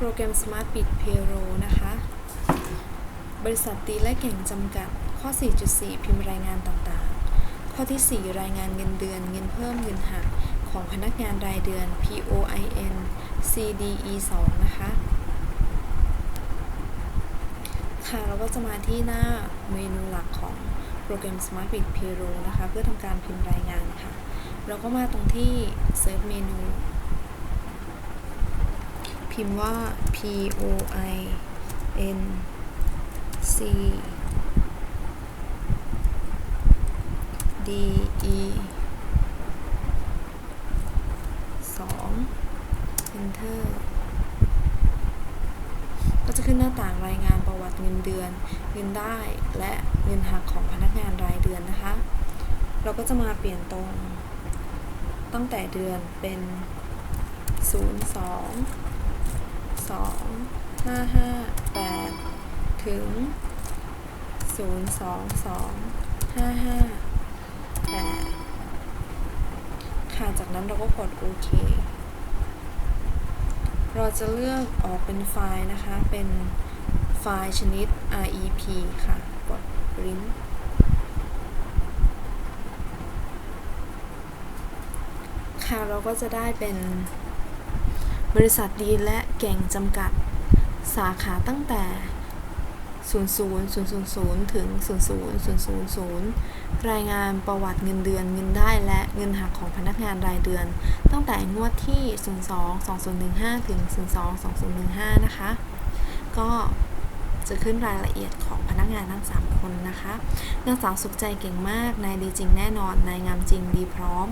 โปรแกรม Smart Bid Payroll นะคะ บริษัทตีและเก่งจำกัด ข้อ 4.4 พิมพ์รายงานต่างๆ ข้อที่ 4 รายงานเงินเดือน เงินเพิ่มเงินหัก ของพนักงานรายเดือน POIN CDE 2นะคะ ค่ะ เราก็จะมาที่หน้าเมนูหลักของโปรแกรม Smart Bid Payroll นะคะ เพื่อทำการพิมพ์รายงานค่ะ เราก็มาตรงที่ Search เมนู พิมพ์ว่า P O I N C D E 2 Enter ก็จะขึ้นหน้าต่างรายงานประวัติเงินเดือน เงินได้และเงินหักของพนักงานรายเดือนนะคะ เราก็จะมาเปลี่ยนตรงตั้งแต่เดือนเป็น 02 5 5 8 ถึง 0 2 2 5 5 8 ค่ะจากนั้นเราก็กดโอเค เราจะเลือกออกเป็นไฟล์นะคะ เป็นไฟล์ชนิด REP ค่ะ กด print ค่ะเราก็จะได้เป็นบริษัทดีและเก่งจำกัด สาขาตั้งแต่ 00 000 ถึง 00 000 รายงานประวัติเงินเดือนเงินได้และเงินหักของพนักงานรายเดือน ตั้งแต่งวดที่ 02 2015 ถึง 02 2015 นะคะ ก็จะขึ้นรายละเอียดของพนักงานทั้ง 3 คนนะคะนางสาวสุขใจเก่งมาก นายดีจริงแน่นอน นายงามจริงดีพร้อม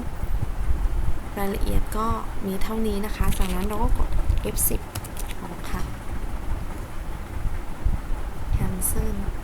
รายละเอียดก็มีเท่านี้นะคะจากนั้นเราก็กด F10 ออกค่ะ cancel